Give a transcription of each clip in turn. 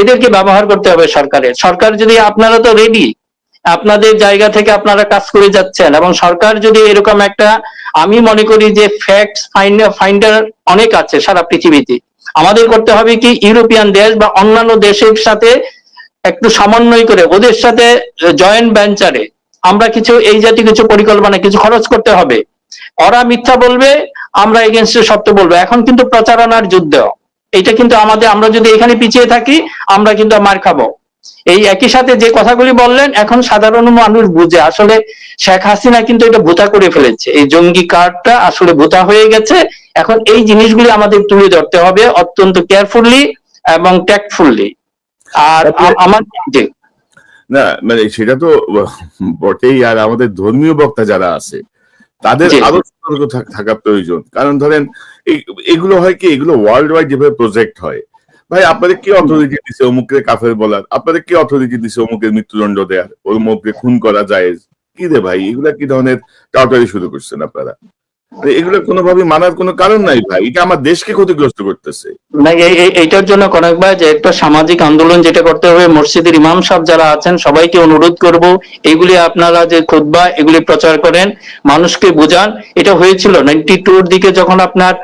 এদেরকে ব্যবহার করতে হবে সরকারের। সরকার যদি আপনারা তো রেডি আপনাদের জায়গা থেকে আপনারা কাজ করে যাচ্ছেন এবং সরকার যদি এরকম একটা, আমি মনে করি যে ফ্যাক্টস ফাইন্ডার অনেক আছে সারা পৃথিবীতে। আমাদের করতে হবে কি ইউরোপিয়ান দেশ বা অন্যান্য দেশের সাথে একটু সমন্বয় করে, ওদের সাথে জয়েন্ট ভেঞ্চারে আমরা কিছু, এই জাতীয় কিছু পরিকল্পনা, কিছু খরচ করতে হবে। ওরা মিথ্যা বলবে, আমরা এগেনস্টে সত্য বলব। এখন কিন্তু প্রচারণার যুদ্ধ। এটা কিন্তু আমাদের আমরা যদি এখানে পিছিয়ে থাকি আমরা কিন্তু মার খাব। এই একই সাথে যে কথাগুলি বললেন এখন সাধারণ মানুষ বুঝে। আসলে শেখ হাসিনা কিন্তু এটা ভূতা করে ফেলেছে। এই জঙ্গি কার্ডটা আসলে ভূতা হয়ে গেছে। এখন এই জিনিসগুলি আমাদের তুলে ধরতে হবে অত্যন্ত কেয়ারফুললি এবং ট্যাক্টফুললি আর আমার জি। না মানে সেটা তো বটেই। আর আমাদের ধর্মীয় বক্তা যারা আছে তাদের আরও সতর্ক থাকা প্রয়োজন। কারণ ধরেন এগুলো হয় কি এগুলো ওয়ার্ল্ড ওয়াইড যেভাবে প্রজেক্ট হয়। ভাই আপনাদের কি অথরিটি দিছে অমুককে কাফের বলার? আপনাদের কি অথরিটি দিছে অমুকের মৃত্যুদণ্ড দেওয়ার অমুককে খুন করা যায় কি রে ভাই এগুলা কি ধরনের টাউটারি শুরু করছেন আপনারা? এগুলো কোনোভাবে মানার কোনো কারণ নাই ভাই। এটা আমার দেশকে ক্ষতিগ্রস্ত করতেছে। না, এই- এই- এইটার জন্য কনক ভাই, যে একটা সামাজিক আন্দোলন যেটা করতে হবে, মসজিদের ইমাম সাহেব যারা আছেন, সবাইকে অনুরোধ করব, এগুলি আপনারা যে খুতবা, এগুলি প্রচার করেন, মানুষকে বোঝান। এটা হয়েছিল নাইনটি টুর দিকে যখন আপনার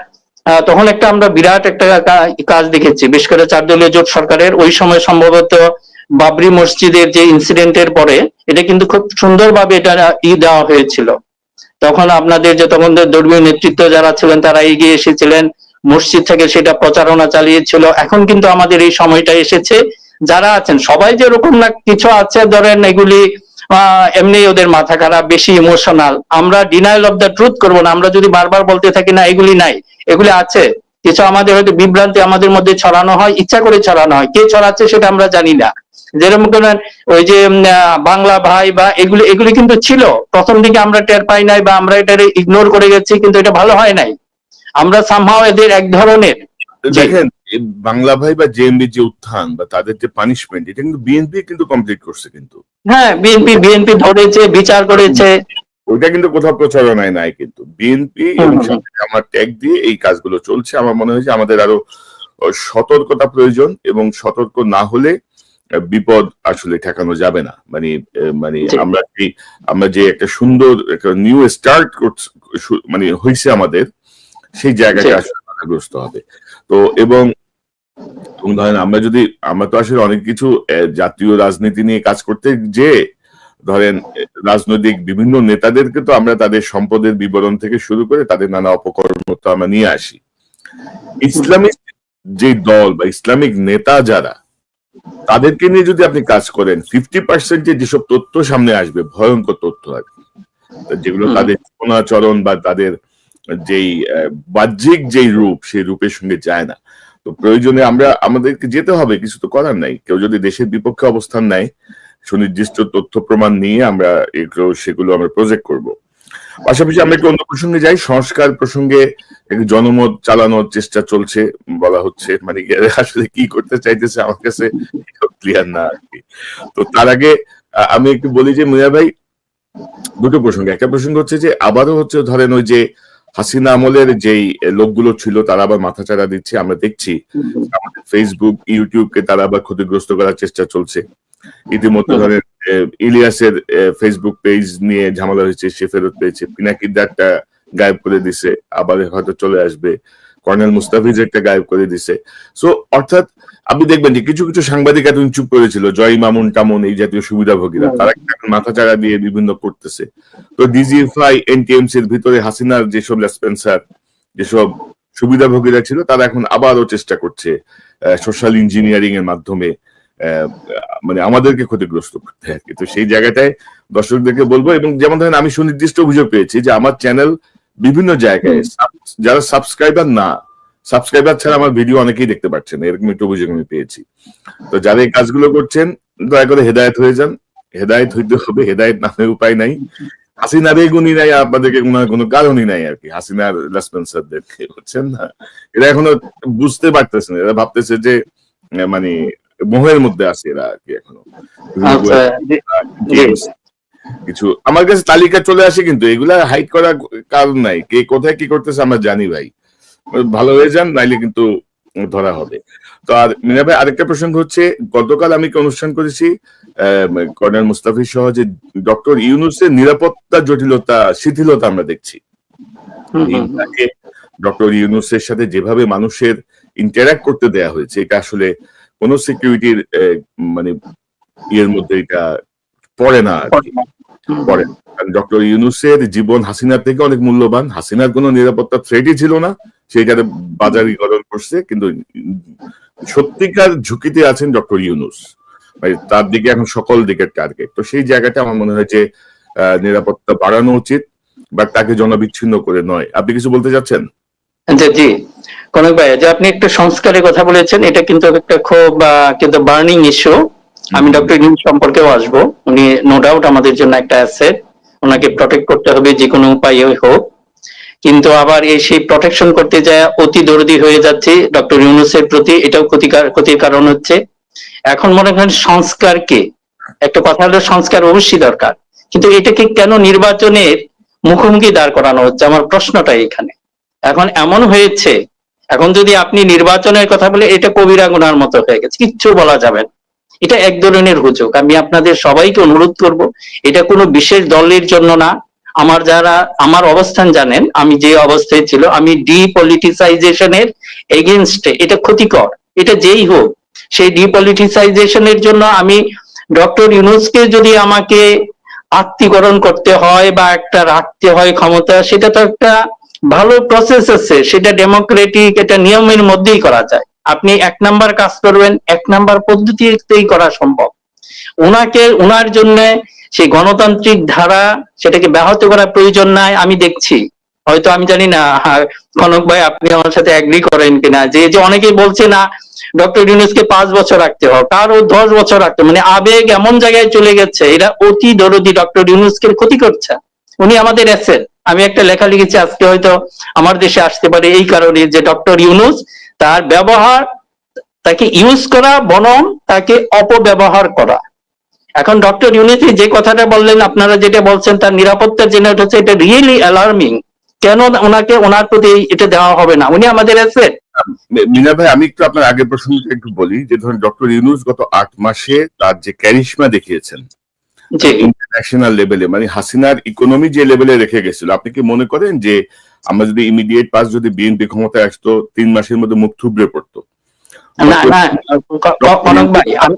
তখন একটা আমরা বিরাট একটা কাজ দেখেছি। বিশেষ করে চার দলীয় জোট সরকারের, ওই সময় সম্ভবত বাবরি মসজিদের যে ইনসিডেন্টের পরে, এটা কিন্তু খুব সুন্দরভাবে এটা ই দেওয়া হয়েছিল। তখন আপনাদের যে তখন ধর্মীয় নেতৃত্ব যারা ছিলেন, তারা এগিয়ে এসেছিলেন। মসজিদ থেকে সেটা প্রচারণা চালিয়েছিল। এখন কিন্তু আমাদের এই সময়টা এসেছে। যারা আছেন, সবাই যেরকম না কিছু আছে, ধরেন এগুলি এমনি ওদের মাথা খারাপ, বেশি ইমোশনাল আমরা ডিনাইল অফ দ্য ট্রুথ করব না। আমরা যদি বারবার বলতে থাকি, না, এগুলি নাই। এগুলি আছে। কিছু আমাদের হয়তো বিভ্রান্তি আমাদের মধ্যে ছড়ানো হয়, ইচ্ছা করে ছড়ানো হয়। কে ছড়াচ্ছে সেটা আমরা জানি না। যেরকম করেন ওই যে বাংলা ভাই বা এগুলো এগুলি কিন্তু ছিল। প্রথম দিকে আমরা টের পাই নাই বা আমরা এটা ইগনোর করে গেছি কিন্তু এটা ভালো হয় নাই। আমরা সামহাও এদের এক ধরনের দেখেন বাংলা ভাই বা জেএমবি যে উত্থান বা তাদের যে পানিশমেন্ট এটা কিন্তু বিএনপি কিন্তু কমপ্লিট করছে কিন্তু। হ্যাঁ বিএনপি বিএনপি ধরেছে বিচার করেছে। ওইটা কিন্তু কোথাও প্রচারণায় নাই কিন্তু। বিএনপি। আমার ট্যাগ দিয়ে এই কাজগুলো চলছে। আমার মনে হয় যে আমাদের আরও সতর্কতা প্রয়োজন এবং সতর্ক না হলে বিপদ আসলে ঠেকানো যাবে না। মানে মানে আমরা যে আমরা যে একটা সুন্দর একটা নিউ স্টার্ট মানে হয়েছে আমাদের সেই জায়গাটা আসলে বাধাগ্রস্ত হবে। তো এবং এবং ধরেন আমরা যদি আমরা তো আসলে অনেক কিছু জাতীয় রাজনীতি নিয়ে কাজ করতে যে ধরেন রাজনৈতিক বিভিন্ন নেতাদেরকে তো আমরা তাদের সম্পদের বিবরণ থেকে শুরু করে তাদের নানা অপকর্ম তো আমরা নিয়ে আসি। ইসলামিক যে দল বা ইসলামিক নেতা যারা তাদেরকে নিয়ে যদি আপনি কাজ করেন ফিফটি পার্সেন্ট যেসব তথ্য সামনে আসবে ভয়ঙ্কর তথ্য আর যেগুলো তাদের জীবনাচরণ বা তাদের যেই বাহ্যিক যেই রূপ সেই রূপের সঙ্গে যায় না। তো প্রয়োজনে আমরা আমাদেরকে যেতে হবে কিছু তো করার নাই। কেউ যদি দেশের বিপক্ষে অবস্থান নেয় সুনির্দিষ্ট তথ্য প্রমাণ নিয়ে আমরা এগুলো সেগুলো আমরা প্রজেক্ট করব। পাশাপাশি আমরা একটু অন্য প্রসঙ্গে যাই। সংস্কার প্রসঙ্গে জনমত চালানোর চেষ্টা চলছে বলা হচ্ছে। মানে আসলে কি করতে চাইতেছে আমার কাছে ক্লিয়ার না আর কি। তো তার আগে আমি একটু বলি যে মিয়া ভাই দুটো প্রসঙ্গে। একটা প্রসঙ্গ হচ্ছে যে আবারও হচ্ছে ধরেন ওই যে হাসিনা আমলের যেই লোকগুলো ছিল তারা আবার মাথাচাড়া দিচ্ছে। আমরা দেখছি আমাদের ফেসবুক ইউটিউবকে তারা আবার ক্ষতিগ্রস্ত করার চেষ্টা চলছে। ইতিমধ্যে ধরেন ইলিয়াসের ফেসবুক পেজ নিয়ে ঝামেলা হয়েছে সে ফেরত পেয়েছে। গায়েব করে দিছে আবার হয়তো চলে আসবে। কর্নেল মুস্তাফিজ একটা গায়েব করে দিছে। সো অর্থাৎ আপনি দেখবেন যে কিছু কিছু সাংবাদিক এতদিন চুপ করেছিল জয় মামুন টামুন এই জাতীয় সুবিধাভোগীরা। তারা এখন মাথাচাড়া দিয়ে বিভিন্ন করতেছে। তো ডিজিএফআই এনটিএমসি এর ভিতরে হাসিনার যেসব লেসপেন্সার যেসব সুবিধাভোগীরা ছিল তারা এখন আবারও চেষ্টা করছে সোশ্যাল ইঞ্জিনিয়ারিং এর মাধ্যমে মানে আমাদেরকে ক্ষতিগ্রস্ত করতে আর কি। তো সেই জায়গাটায় দর্শকদেরকে বলব এবং যেমন ধরেন আমি সুনির্দিষ্ট অভিযোগ পেয়েছি যে আমার চ্যানেল বিভিন্ন জায়গায় যারা সাবস্ক্রাইবার না সাবস্ক্রাইবার ছাড়া আমার ভিডিও অনেকেই দেখতে পাচ্ছেন এরকম একটু অভিযোগ আমি পেয়েছি। তো যারা এই কাজগুলো করছেন দয়া করে হেদায়ত হয়ে যান। হেদায়ত হইতে হবে হেদায়ত নামে উপায় নাই। হাসিনা বেগুনি নাই আপনাদেরকে কোনো কোনো কারণই নাই আর কি। হাসিনার রেসপন্সারদেরকে বুঝছেন না? এরা এখনও বুঝতে পারতেছে না। এরা ভাবতেছে যে মানে মোহের মধ্যে আছে এরা আর কি এখনও। আচ্ছা কিছু। আমার কাছে তালিকা চলে আসে কিন্তু এগুলা হাইড করার কারণ নাই। কে কোথায় কি করতেছে আমরা জানি ভাই। ভালো হয়ে যান নাইলে কিন্তু ধরা হবে। তো আর মিনা ভাই আরেকটা প্রসঙ্গ হচ্ছে গতকাল আমি একটা অনুষ্ঠান করেছি কর্নেল মুস্তাফিজ সহ যে ডক্টর ইউনুসের নিরাপত্তা জটিলতা শিথিলতা আমরা দেখছি। ডক্টর ইউনুসের সাথে যেভাবে মানুষের ইন্টারাক্ট করতে দেয়া হয়েছে এটা আসলে কোন সিকিউরিটির মানে ইয়ের মধ্যে এটা পড়ে না কি। ডক্টর ইউনুসের জীবন হাসিনার থেকে অনেক মূল্যবান। হাসিনার কোনো নিরাপত্তা থ্রেটই ছিল না। সেইটাতে বাজারিকরণ করছে, কিন্তু সত্যিকার ঝুঁকিতে আছেন ডক্টর ইউনুস। মানে তার দিকে এখন সকল দিকের টার্গেট তো সেই জায়গাটা আমার মনে হয় যে নিরাপত্তা বাড়ানো উচিত বা তাকে জনবিচ্ছিন্ন করে নয়। আপনি কিছু বলতে চাচ্ছেন? জি জি। কনক ভাই যে আপনি একটু সংস্কারের কথা বলেছেন এটা কিন্তু একটা খুব কিন্তু বার্নিং ইস্যু আমি ডক্টর ইউনুস সম্পর্কেও আসব। উনি নো ডাউট আমাদের জন্য একটা অ্যাসেট ওনাকে প্রটেক্ট করতে হবে যে কোনো উপায়ে হোক। কিন্তু আবার এই সেই প্রটেকশন করতে যায় অতি দরদি হয়ে যাচ্ছে ডক্টর ইউনুসের প্রতি। এটাও ক্ষতিকার ক্ষতির কারণ হচ্ছে এখন মনে করেন সংস্কার কি একটা কথা হলো সংস্কার অবশ্যই দরকার। কিন্তু এটাকে কেন নির্বাচনের মুখোমুখি দাঁড় করানো হচ্ছে? আমার প্রশ্নটা এখানে এখন এমন হয়েছে, এখন যদি আপনি নির্বাচনের কথা বলে, এটা কবিরা গুনার মতো হয়ে গেছে, কিচ্ছু বলা যাবে না। এটা এক ধরনের হুজুক আমি আপনাদের সবাইকে অনুরোধ করব, এটা কোনো বিশেষ দলের জন্য না। আমার যারা, আমার অবস্থান জানেন, আমি যে অবস্থায় ছিল, আমি ডিপলিটিসাইজেশনের এগেনস্টে এটা ক্ষতিকর। এটা যেই হোক, সেই ডিপলিটিসাইজেশনের জন্য আমি ডক্টর ইউনুসকে যদি আমাকে আত্মীকরণ করতে হয় বা একটা রাখতে হয় ক্ষমতা, সেটা তো একটা ভালো প্রসেস আছে, সেটা ডেমোক্রেটিক এটা নিয়মের মধ্যেই করা যায়। আপনি এক নাম্বার কাজ করবেন, এক নাম্বার পদ্ধতিতেই করা সম্ভব। ওনাকে ওনার জন্য সেই গণতান্ত্রিক ধারা, সেটাকে ব্যাহত করার প্রয়োজন নাই, আমি দেখছি। হয়তো আমি জানি না কনক ভাই, আপনি আমার সাথে এগ্রি করেন কিনা। যে যে অনেকেই বলছে না, ডক্টর ইউনুসকে পাঁচ বছর রাখতে হবে কারও দশ বছর রাখতে। মানে আবেগ এমন জায়গায় চলে গেছে, এরা অতি দরদি ডক্টর ইউনুসকে ক্ষতি করছে। উনি আমাদের অ্যাসেট আমি একটা লেখা লিখেছি, আজকে হয়তো আমার দেশে আসতে পারে এই কারণে যে ডক্টর ইউনুস তার ব্যবহার, তাকে ইউজ করা বরং তাকে অপব্যবহার করা। এখন ডক্টর ইউনিসি যে কথাটা বললেন, আপনারা যেটা বলছেন তার নিরাপত্তার জন্য হচ্ছে এটা রিয়েলি অ্যালার্মিং কেন ওনাকে, ওনার প্রতি এটা দেওয়া হবে না? উনি আমাদের মি- মিনা ভাই, আমি একটু আপনার আগের প্রসঙ্গটা একটু বলি, যে ধরুন ডক্টর ইউনুস গত আট মাসে তার যে ক্যারিশমা দেখিয়েছেন ইন্টারন্যাশনাল লেভেলে মানে হাসিনার ইকোনমি যে লেভেলে রেখে গেছিল আপনি কি মনে করেন যে আমরা যদি ইমিডিয়েট পাস যদি বিএনপি ক্ষমতায় আসতো তিন মাসের মধ্যে মুখ থুবড়ে পড়তো?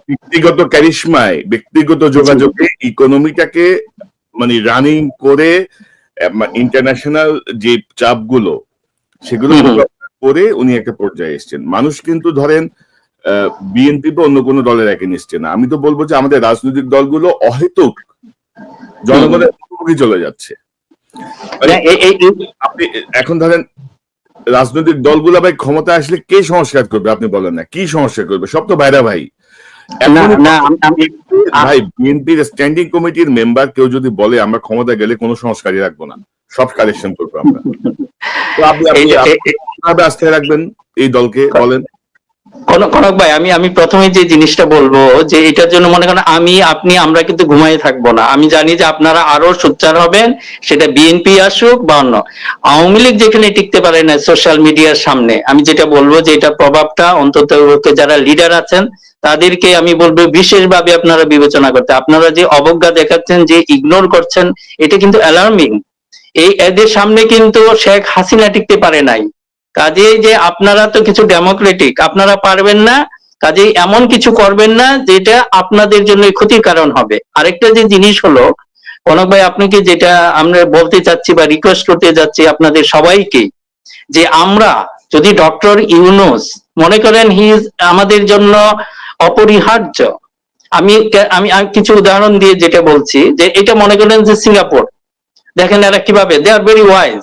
ব্যক্তিগত ক্যারিশমায় ব্যক্তিগত যোগাযোগে ইকোনমিটাকে মানে রানিং করে ইন্টারন্যাশনাল যে চাপগুলো সেগুলো করে উনি একটা পর্যায়ে এসেছেন। মানুষ কিন্তু ধরেন বিএনপি বা অন্য কোনো দলের এগেনিস্টে না। আমি তো বলব যে আমাদের রাজনৈতিক দলগুলো অহেতুক জনগণের মুখোমুখি চলে যাচ্ছে। মানে আপনি এখন ধরেন রাজনৈতিক দলগুলো ভাই ক্ষমতা আসলে কে সংস্কার করবে আপনি বলেন না। কি সংস্কার করবে? সব তো বাইরা ভাই। ভাই বিএনপির স্ট্যান্ডিং কমিটির মেম্বার কেউ যদি বলে আমরা ক্ষমতা গেলে কোনো সংস্কারই রাখব না। সব কালেকশন করব আমরা। তো আপনি আস্থায় রাখবেন এই দলকে বলেন? কনক ভাই, আমি আমি প্রথমে যে জিনিসটা বলব যে এটার জন্য মনে করেন আমি, আপনি, আমরা কিন্তু ঘুমাই থাকব না। আমি জানি যে আপনারা আরও সোচ্চার হবেন, সেটা বিএনপি আসুক বা অন্য। আওয়ামী লীগ যেখানে টিকতে পারে না সোশ্যাল মিডিয়ার সামনে, আমি যেটা বলব যে এটা প্রভাবটা অন্তত যারা লিডার আছেন, তাদেরকে আমি বলব বিশেষভাবে আপনারা বিবেচনা করতে। আপনারা যে অবজ্ঞা দেখাচ্ছেন, যে ইগনোর করছেন, এটা কিন্তু অ্যালার্মিং এই এদের সামনে কিন্তু শেখ হাসিনা টিকতে পারে নাই। কাজেই যে আপনারা তো কিছু ডেমোক্রেটিক আপনারা পারবেন না, কাজেই এমন কিছু করবেন না, যেটা আপনাদের জন্য ক্ষতির কারণ হবে। আরেকটা যে জিনিস হলো, কনক ভাই আপনাকে যেটা আমরা বলতে চাচ্ছি বা রিকোয়েস্ট করতে যাচ্ছি আপনাদের সবাইকে, যে আমরা যদি ডক্টর ইউনুস মনে করেন হি আমাদের জন্য অপরিহার্য, আমি আমি আমি কিছু উদাহরণ দিয়ে যেটা বলছি, যে এটা মনে করেন যে সিঙ্গাপুর। দেখেন এরা কীভাবে দে আর ভেরি ওয়াইজ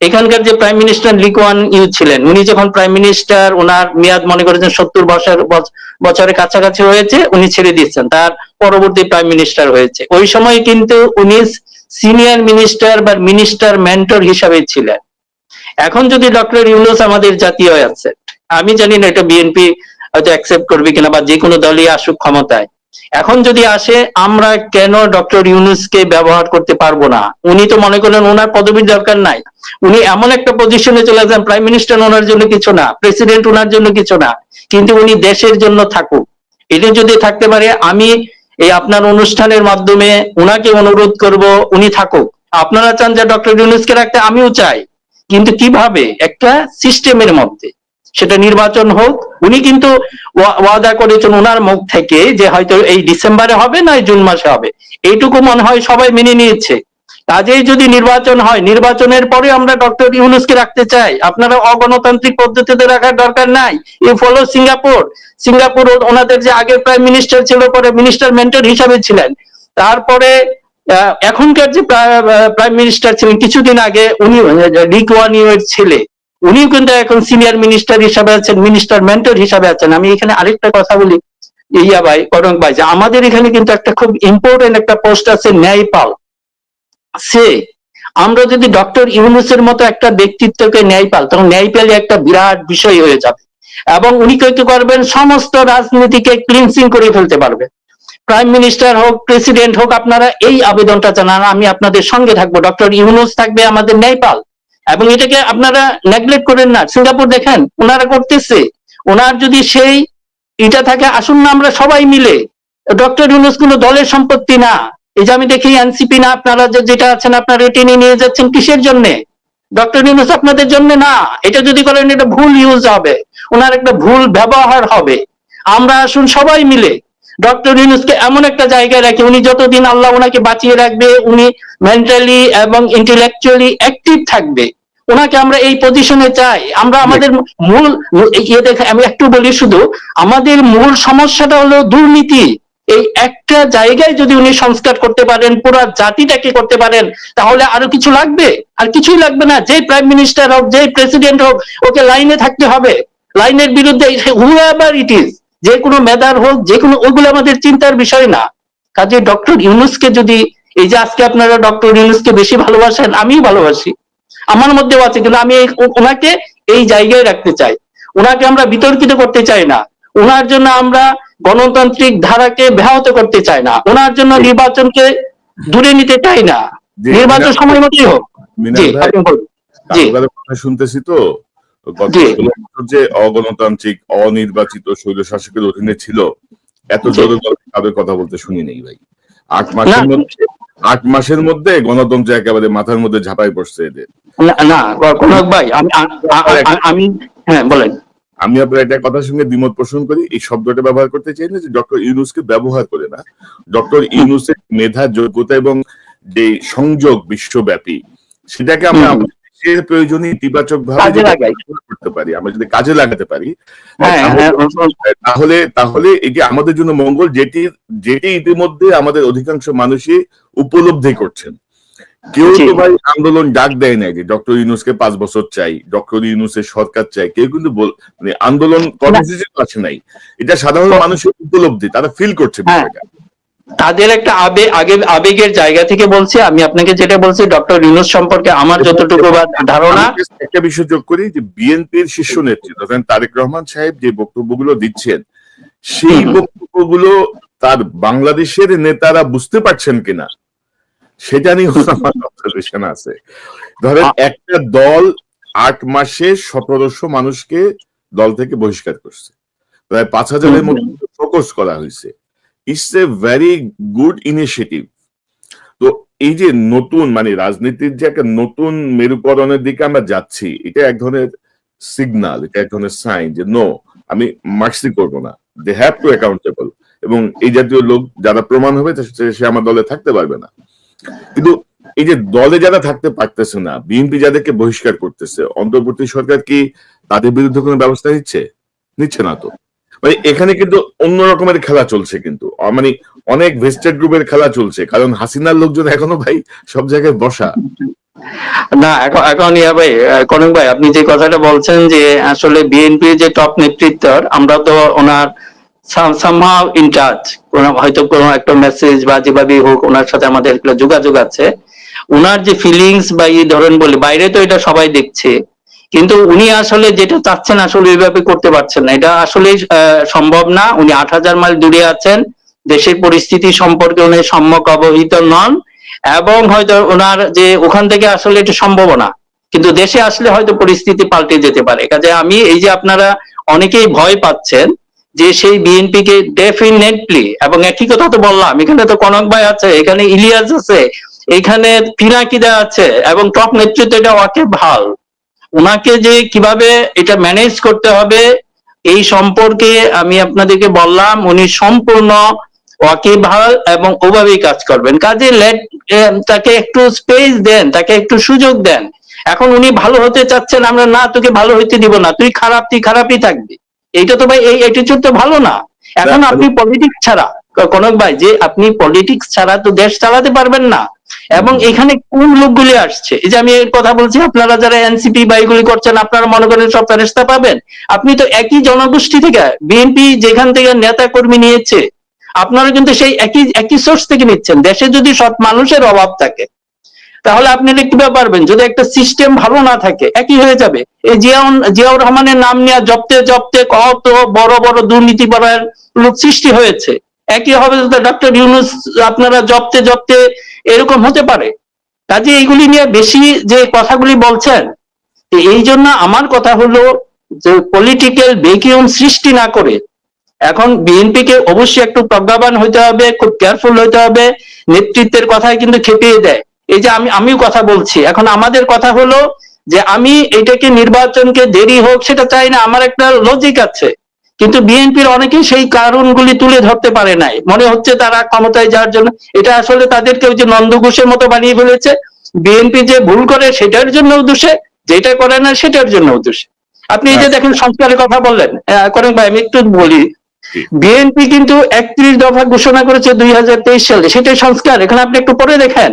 এখানকার যে প্রাইম মিনিস্টার লিকোয়ান ইউ ছিলেন, উনি যখন প্রাইম মিনিস্টার ওনার মেয়াদ মনে করেছেন সত্তর বছর, বছ- বছরের কাছাকাছি হয়েছে, উনি ছেড়ে দিচ্ছেন, তার পরবর্তী প্রাইম মিনিস্টার হয়েছে। ওই সময় কিন্তু উনি সিনিয়র মিনিস্টার বা মিনিস্টার মেন্টর হিসাবে ছিলেন। এখন যদি ডক্টর ইউনুস আমাদের জাতীয় অ্যাসেট আমি জানি না এটা বিএনপি হয়তো অ্যাকসেপ্ট করবে কিনা বা যে কোনো দলই আসুক ক্ষমতায় এখন যদি আসে, আমরা কেন ডক্টর ইউনুসকে ব্যবহার করতে পারব না? উনি তো মনে করেন ওনার পদবীর দরকার নাই। উনি এমন একটা পজিশনে চলে যান প্রাইম মিনিস্টার ওনার জন্য কিছু না প্রেসিডেন্ট ওনার জন্য কিছু না, কিন্তু উনি দেশের জন্য থাকুক। এটা যদি থাকতে পারে, আমি এই আপনার অনুষ্ঠানের মাধ্যমে উনাকে অনুরোধ করব, উনি থাকুক। আপনারা চান যে ডক্টর ইউনুসকে রাখতে, আমিও চাই। কিন্তু কীভাবে? একটা সিস্টেমের মধ্যে। সেটা নির্বাচন হোক, উনি কিন্তু ওয়াদা করেছেন ওনার মুখ থেকে যে হয়তো এই ডিসেম্বরে হবে না জুন মাসে হবে। এইটুকু মনে হয় সবাই মেনে নিয়েছে। কাজেই যদি নির্বাচন হয়, নির্বাচনের পরে আমরা ডক্টর ইউনুসকে রাখতে চাই। আপনারা অগণতান্ত্রিক পদ্ধতিতে রাখার দরকার নাই। You follow Singapore. সিঙ্গাপুর ওনাদের যে আগের প্রাইম মিনিস্টার ছিল পরে মিনিস্টার মেন্টর হিসাবে ছিলেন। তারপরে এখনকার যে প্রাইম মিনিস্টার ছিলেন, কিছুদিন আগে উনি রিক ওয়ানিওর ছেলে। উনিও কিন্তু এখন সিনিয়র মিনিস্টার হিসাবে আছেন মিনিস্টার মেন্টর হিসাবে আছেন। আমি এখানে আরেকটা কথা বলি, ইয়া ভাই, করং ভাই, যে আমাদের এখানে কিন্তু একটা খুব ইম্পর্টেন্ট একটা পোস্ট আছে ন্যায়পাল সে, আমরা যদি ডক্টর ইউনুসের মতো একটা ব্যক্তিত্বকে ন্যায় পাল, তখন ন্যায় পেলে একটা বিরাট বিষয় হয়ে যাবে। এবং উনি কি করবেন, সমস্ত রাজনীতিকে ক্লিনসিং করে ফেলতে পারবে। প্রাইম মিনিস্টার হোক প্রেসিডেন্ট হোক, আপনারা এই আবেদনটা জানান, আমি আপনাদের সঙ্গে থাকব। ডক্টর ইউনুস থাকবে আমাদের ন্যায়পাল এবং এটাকে আপনারা নেগলেক্ট করেন না। সিঙ্গাপুর দেখেন, ওনারা করতেছে। ওনার যদি সেই এটা থাকে, আসুন না আমরা সবাই মিলে। ডক্টর ইউনুস কোনো দলের সম্পত্তি না। এই যে আমি দেখি এনসিপি না, আপনারা যেটা আছেন আপনারা টেনে নিয়ে যাচ্ছেন কিসের জন্য? ডক্টর ইউনুস আপনাদের জন্য না। এটা যদি করেন, এটা ভুল ইউজ হবে। ওনার একটা ভুল ব্যবহার হবে। আমরা আসুন সবাই মিলে। ডক্টর ইউনুসকে এমন একটা জায়গায় রাখি, উনি যতদিন আল্লাহ ওনাকে বাঁচিয়ে রাখবে, উনি মেন্টালি এবং ইন্টেলেকচুয়ালি অ্যাক্টিভ থাকবে। ওনাকে আমরা এই পজিশনে চাই। আমরা আমাদের মূল ইয়ে দেখে আমি একটু বলি শুধু আমাদের মূল সমস্যাটা হলো দুর্নীতি। এই একটা জায়গায় যদি উনি সংস্কার করতে পারেন পুরো জাতিটাকে করতে পারেন তাহলে আরও কিছু লাগবে? আর কিছুই লাগবে না। যে প্রাইম মিনিস্টার হোক যে প্রেসিডেন্ট হোক ওকে লাইনে থাকতে হবে। লাইনের বিরুদ্ধে ইট ইজ যে কোনো মেধার হোক যে কোনো ওগুলো আমাদের চিন্তার বিষয় না। কাজে ডক্টর ইউনুসকে যদি এই যে আজকে আপনারা ডক্টর ইউনুসকে বেশি ভালোবাসেন আমিও ভালোবাসি। আমার মধ্যেও আছে কিন্তু আমি ওনাকে এই জায়গায় রাখতে চাই। ওনাকে আমরা বিতর্কিত করতে চাই না। ওনার জন্য আমরা গণতান্ত্রিক ধারাকে ব্যাহত করতে চাই না। ওনার জন্য নির্বাচনকে দূরে নিতে চাই না। নির্বাচন সময় মতোই হোক। শুনতেছি তো? গত ষোলো বছর যে অগণতান্ত্রিক অনির্বাচিত শৈল শাসকের অধীনে ছিল এত জোরে কথা বলতে শুনি নেই ভাই? আট মাসের মধ্যে আট মাসের মধ্যে গণতন্ত্র একেবারে মাথার মধ্যে ঝাঁপাই পড়ছে এদের। না কনক ভাই আমি হ্যাঁ বলেন। আমি আপনার একটা কথার সঙ্গে দ্বিমত পোষণ করি এই শব্দটা ব্যবহার করতে চাই না যে ডক্টর ইউনুসকে ব্যবহার করে না। ডক্টর ইউনুসের মেধা যোগ্যতা এবং যে সংযোগ বিশ্বব্যাপী সেটাকে আমরা দেশের প্রয়োজনে ইতিবাচক ভাবে করতে পারি আমরা যদি কাজে লাগাতে পারি হ্যাঁ তাহলে- হ্যাঁ তাহলে তাহলে এটি আমাদের জন্য মঙ্গল যেটি যেটি ইতিমধ্যে আমাদের অধিকাংশ মানুষই উপলব্ধি করছেন। কেউ। তো ভাই আন্দোলন ডাক দেয় নাই যে ডক্টর ইউনুসকে পাঁচ বছর চাই ডক্টর ইউনুসের সরকার চাই। কেউ কিন্তু মানে আন্দোলন কর্মসূচি আছে নাই। এটা সাধারণ মানুষের উপলব্ধি তারা ফিল করছে হ্যাঁ। বিষয়টা। তাদের একটা আবেগ আগে আবেগের জায়গা থেকে বলছি আমি আপনাকে যেটা বলছি ডক্টর ইউনুস সম্পর্কে আমার যতটুকু ধারণা একটা বিষয় যোগ করি যে বিএনপির শীর্ষ নেতৃত্ব ধরেন তারেক রহমান সাহেব যে বক্তব্যগুলো দিচ্ছেন সেই বক্তব্যগুলো তার বাংলাদেশের নেতারা বুঝতে পারছেন কিনা সেটা নিয়ে আমার অবজারভেশন আছে। ধরেন একটা দল আট মাসে সতেরোশো মানুষকে দল থেকে বহিষ্কার করছে। প্রায় পাঁচ হাজারের। মতো ফোকাস করা হয়েছে। It's a very good initiative তো এই যে নতুন মানে রাজনীতির যে একটা নতুন মেরুকরণের দিকে আমরা যাচ্ছি, এটা এক ধরনের সিগনাল এটা এক ধরনের সাইন যে নো আমি মার্কসি করব না। দে হ্যাভ টু অ্যাকাউন্টেবল এবং এই জাতীয় লোক যারা প্রমাণ হবে, সে- আমার দলে থাকতে পারবে না। কিন্তু এই যে দলে যারা থাকতে পারতেছে না বিএনপি যাদেরকে বহিষ্কার করতেছে, অন্তর্বর্তী সরকার কি তাদের বিরুদ্ধে কোনো ব্যবস্থা নিচ্ছে? নিচ্ছে না তো। মানে এখানে কিন্তু অন্য রকমের খেলা চলছে কিন্তু। মানে অনেক ভেস্টেড গ্রুপের খেলা চলছে। কারণ হাসিনার লোকজন এখনও ভাই সব জায়গায় বসা। না, এখন এখন ইয়া ভাই কনক ভাই, আপনি যে কথাটা বলছেন যে আসলে বিএনপির যে টপ নেতৃত্বর, আমরা তো ওনার সামহাও ইন টাচ হয়তো কোনো একটা মেসেজ বা যেভাবে হোক, ওনার সাথে আমাদের যোগাযোগ আছে। ওনার যে ফিলিংস বা এই ধরেন বলি, বাইরে তো এটা সবাই দেখছে। কিন্তু উনি আসলে যেটা চাচ্ছেন আসলে ওইভাবে করতে পারছেন না। এটা আসলে সম্ভব না। উনি আট হাজার মাইল দূরে আছেন। দেশের পরিস্থিতি সম্পর্কে উনি সম্যক অবহিত নন। এবং হয়তো ওনার যে ওখান থেকে আসলে এটা সম্ভব না। কিন্তু দেশে আসলে হয়তো পরিস্থিতি পাল্টে যেতে পারে। কাজে আমি এই যে আপনারা অনেকেই ভয় পাচ্ছেন যে সেই বিএনপি কে ডেফিনেটলি এবং একই কথা তো বললাম, এখানে তো কনক ভাই আছে, এখানে ইলিয়াস আছে, এখানে পিনাকিদা আছে, এবং টপ নেতৃত্ব এটা ওয়াকে ভালো ওনাকে যে কীভাবে এটা ম্যানেজ করতে হবে এই সম্পর্কে আমি আপনাদেরকে বললাম উনি সম্পূর্ণ ওয়াকিবহাল এবং ওভাবেই কাজ করবেন। কাজে লেট তাকে একটু স্পেস দেন তাকে একটু সুযোগ দেন। এখন উনি ভালো হতে চাচ্ছেন আমরা না তোকে ভালো হইতে দিব না তুই খারাপ তুই খারাপই থাকবি। এইটা তো ভাই এই অ্যাটিটিউড তো ভালো না। এখন আপনি পলিটিক্স ছাড়া কনক ভাই যে আপনি পলিটিক্স ছাড়া তো দেশ চালাতে পারবেন না। এবং এখানে কোন লোকগুলি আসছে? এই যে আমি এর কথা বলছি, আপনারা যারা এনসিপি বা এগুলি করছেন, আপনারা মনে করেন সব ফেরেস্তা পাবেন। আপনি তো একই জনগোষ্ঠী থেকে, বিএনপি যেখান থেকে নেতা কর্মী নিয়েছে, আপনারা কিন্তু সেই একই একই সোর্স থেকে নিচ্ছেন। দেশে যদি সৎ মানুষের অভাব থাকে, তাহলে আপনি কীভাবে পারবেন যদি একটা সিস্টেম ভালো না থাকে, একই হয়ে যাবে। এই জিয়াউন, জিয়াউর রহমানের নাম নিয়ে জপতে জপতে কত বড় বড় দুর্নীতি পরায়ণ লোক সৃষ্টি হয়েছে। একই হবে ডক্টর ইউনুস, আপনারা জপতে জপতে এরকম হতে পারে। কাজে এইগুলি নিয়ে বেশি যে কথাগুলি বলছেন এই জন্য আমার কথা হলো যে পলিটিক্যাল ভেকিউম সৃষ্টি না করে, এখন বিএনপি কে অবশ্যই একটু প্রজ্ঞাবান হতে হবে, খুব কেয়ারফুল হতে হবে, নেতৃত্বের কথায় কিন্তু খেপিয়ে দেয়। এই যে আমি, আমিও কথা বলছি। এখন আমাদের কথা হলো যে আমি এটাকে নির্বাচনকে দেরি হোক, সেটা চাই না, আমার একটা লজিক আছে। কিন্তু বিএনপির অনেকেই সেই কারণগুলি তুলে ধরতে পারে নাই। মনে হচ্ছে তারা ক্ষমতায় যাওয়ার জন্য এটা আসলে তাদেরকে ওই যে নন্দঘোষের মতো বানিয়ে ফেলেছে বিএনপি যে ভুল করে সেটার জন্য দোষে যেটা করে না সেটার জন্য দোষে। আপনি এই যে দেখেন সংস্কারের কথা বললেন করেন ভাই আমি একটু বলি। বিএনপি কিন্তু একত্রিশ দফা ঘোষণা করেছে দুই হাজার তেইশ সালে সেটাই সংস্কার। এখানে আপনি একটু পরে দেখেন।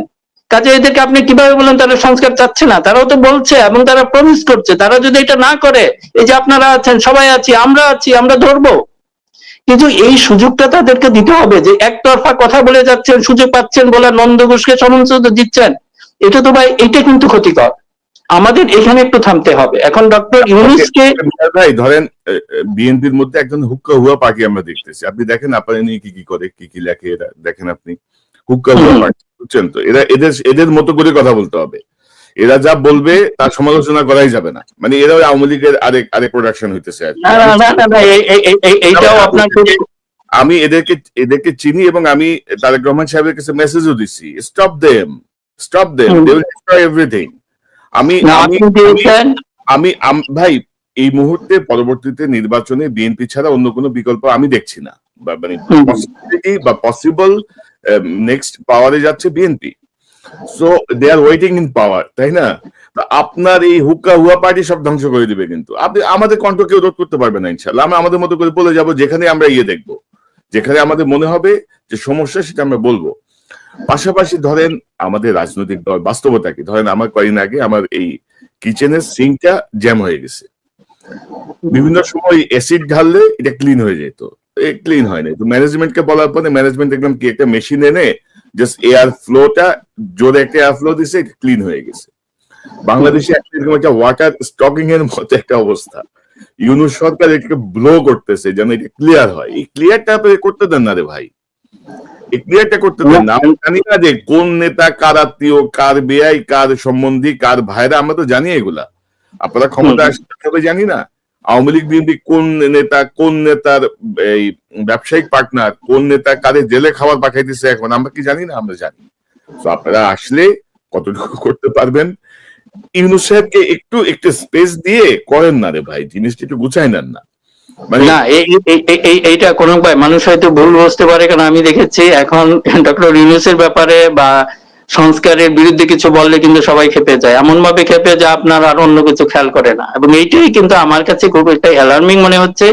কাজে এদেরকে আপনি কীভাবে বলেন তারা সংস্কার চাচ্ছে না? তারাও তো বলছে এবং তারা প্রমিস করছে। তারা যদি এটা না করে এই যে আপনারা আছেন সবাই আছি আমরা আছি আমরা ধরবো। কিন্তু এই সুযোগটা তাদেরকে দিতে হবে যে একতরফা কথা বলে যাচ্ছেন সুযোগ পাচ্ছেন বলে নন্দ ঘোষকে সমন্বয় দিচ্ছেন। এটা তো ভাই এটা কিন্তু ক্ষতিকর। আমাদের এখানে একটু থামতে হবে। এখন ডক্টর ইউনুসকে ভাই ধরেন বিএনপির মধ্যে একজন হুক্কা হুয়া পার্টি আমরা দেখতেছি। আপনি দেখেন আপনারা নিয়ে কি কি করে কি কি লেখে দেখেন আপনি। হুক্কা হুয়া হুম। বুঝছেন তো? এরা এদের এদের মতো করে কথা বলতে হবে। এরা যা বলবে তার সমালোচনা করাই যাবে না। মানে এরা আওয়ামী লীগের আরেক আরেক প্রোডাকশন হইতেছে আর আমি এদেরকে এদেরকে চিনি এবং আমি তারেক রহমান সাহেবের কাছে মেসেজও দিচ্ছি stop them stop them they will destroy everything আমি আমি আমি ভাই এই মুহূর্তে পরবর্তীতে নির্বাচনে বিএনপি ছাড়া অন্য কোনো বিকল্প আমি দেখছি না। মানে পসিবিলিটি বা পসিবল নেক্সট পাওয়ারে যাচ্ছে BNP so they are waiting in power তাই না? আপনার এই হুক্কা হুয়া পার্টি সব ধ্বংস করে দিবে কিন্তু। আপনি আমাদের কণ্ঠ কেউ রোধ করতে পারবে না ইনশাল্লাহ আমরা আমাদের মতো করে বলে যাব যেখানে আমরা ইয়ে দেখব। যেখানে আমাদের মনে হবে যে সমস্যা সেটা আমরা বলব। পাশাপাশি ধরেন আমাদের রাজনৈতিক দল বাস্তবতা কি? ধরেন আমার কয়েকদিন আগে আমার এই কিচেনের সিঙ্কটা জ্যাম হয়ে গেছে। বিভিন্ন সময় অ্যাসিড ঢাললে এটা ক্লিন হয়ে যেত। ক্লিন হয় না তো ম্যানেজমেন্টকে বলার পরে ম্যানেজমেন্ট দেখলাম কি একটা মেশিন এনে জাস্ট এয়ার ফ্লোটা জোরে একটা এয়ার ফ্লো দিছে ক্লিন হয়ে গেছে। বাংলাদেশে এরকম একটা ওয়াটার স্টকিং এর মতো একটা অবস্থা। ইউনুস সরকার এটাকে ব্লো করতেছে যেন এটা ক্লিয়ার হয়। এই ক্লিয়ারটা আপনি করতে দেন না রে ভাই। এই ক্লিয়ারটা করতে দেন না। আমরা জানি না যে কোন নেতা কার আত্মীয় কার বেআই কার সম্বন্ধী কার ভাইরা আমরা তো জানি এগুলা। আপনারা ক্ষমতা। আসতে জানি না। আওয়ামী লীগ বিএনপি কোন নেতা, কোন নেতার এই ব্যবসায়িক পার্টনার কোন নেতা কাদের জেলে খাবার পাঠাইতেছে এখন, আমরা কি জানি না? আমরা জানি তো আপনারা আসলে কতটুকু করতে পারবেন? ইউনুস সাহেবকে একটু একটু স্পেস দিয়ে করেন না রে ভাই, জিনিসটা একটু গুছাই নেন না। মানে না এই- এই- এই- এই- এইটা কোন ভাই, মানুষ হয়তো ভুল বুঝতে পারে, কারণ আমি দেখেছি এখন ডক্টর ইউনুসের ব্যাপারে বা সংস্কারের বিরুদ্ধে কিছু বললে কিন্তু সবাই খেপে যায়। এমন ভাবে খেপে যায় আপনার আর অন্য কিছু খেয়াল করে না। এবং এইটাই কিন্তু আমার কাছে খুব একটা অ্যালার্মিং মনে হচ্ছে।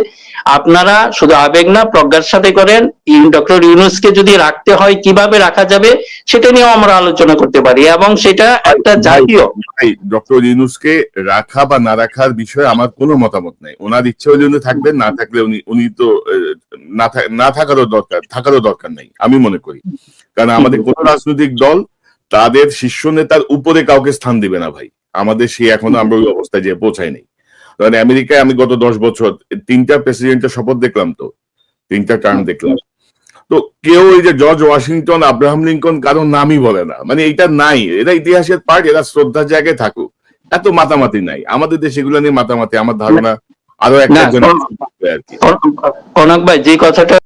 আপনারা শুধু আবেগ না প্রজ্ঞার সাথে করেন। ডক্টর ইউনুসকে যদি রাখতে হয় কীভাবে রাখা যাবে সেটা নিয়েও আমরা আলোচনা করতে পারি। এবং সেটা একটা জাতীয় ডক্টর ইউনুসকে রাখা বা না রাখার বিষয়ে আমার কোনো মতামত নাই। ওনার ইচ্ছে হলে উনি থাকবেন না থাকলে উনি উনি তো না না থাকারও দরকার থাকারও দরকার নেই আমি মনে করি। কারণ আমাদের কোন রাজনৈতিক দল তাদের শীর্ষ নেতার উপরে কাউকে স্থান দিবে না ভাই আমাদের সে এখনও আমরা ওই অবস্থায় যে পৌঁছাই নেই কারণ আমেরিকায় আমি গত দশ বছর তিনটা প্রেসিডেন্টের শপথ দেখলাম তো তিনটা টার্ম দেখলাম তো কেউ এই যে জর্জ ওয়াশিংটন আব্রাহাম লিঙ্কন কারোর নামই বলে না মানে এটা নাই এরা ইতিহাসের পার্ট এরা শ্রদ্ধার জায়গায় থাকুক এত মাতামাতি নাই আমাদের দেশে এগুলো নিয়ে মাতামাতি আমার ধারণা আরও একটা কনক ভাই যে কথাটা